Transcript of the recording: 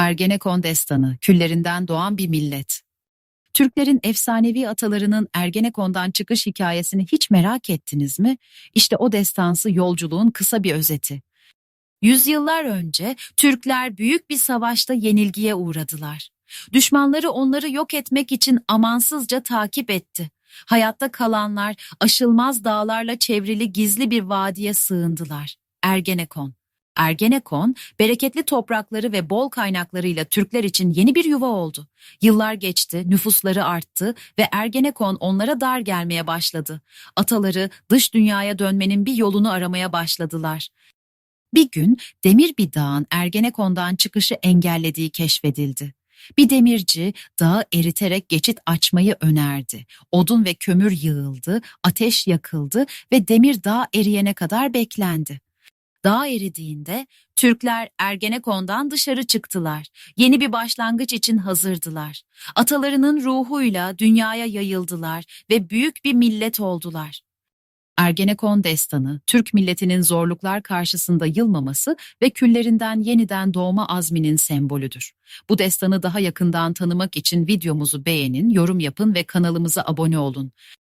Ergenekon destanı, küllerinden doğan bir millet. Türklerin efsanevi atalarının Ergenekon'dan çıkış hikayesini hiç merak ettiniz mi? İşte o destansı yolculuğun kısa bir özeti. Yüzyıllar önce Türkler büyük bir savaşta yenilgiye uğradılar. Düşmanları onları yok etmek için amansızca takip etti. Hayatta kalanlar aşılmaz dağlarla çevrili gizli bir vadiye sığındılar. Ergenekon. Ergenekon, bereketli toprakları ve bol kaynaklarıyla Türkler için yeni bir yuva oldu. Yıllar geçti, nüfusları arttı ve Ergenekon onlara dar gelmeye başladı. Ataları dış dünyaya dönmenin bir yolunu aramaya başladılar. Bir gün demir bir dağın Ergenekon'dan çıkışı engellediği keşfedildi. Bir demirci dağı eriterek geçit açmayı önerdi. Odun ve kömür yığıldı, ateş yakıldı ve demir dağ eriyene kadar beklendi. Dağ eridiğinde Türkler Ergenekon'dan dışarı çıktılar. Yeni bir başlangıç için hazırdılar. Atalarının ruhuyla dünyaya yayıldılar ve büyük bir millet oldular. Ergenekon destanı, Türk milletinin zorluklar karşısında yılmaması ve küllerinden yeniden doğma azminin sembolüdür. Bu destanı daha yakından tanımak için videomuzu beğenin, yorum yapın ve kanalımıza abone olun.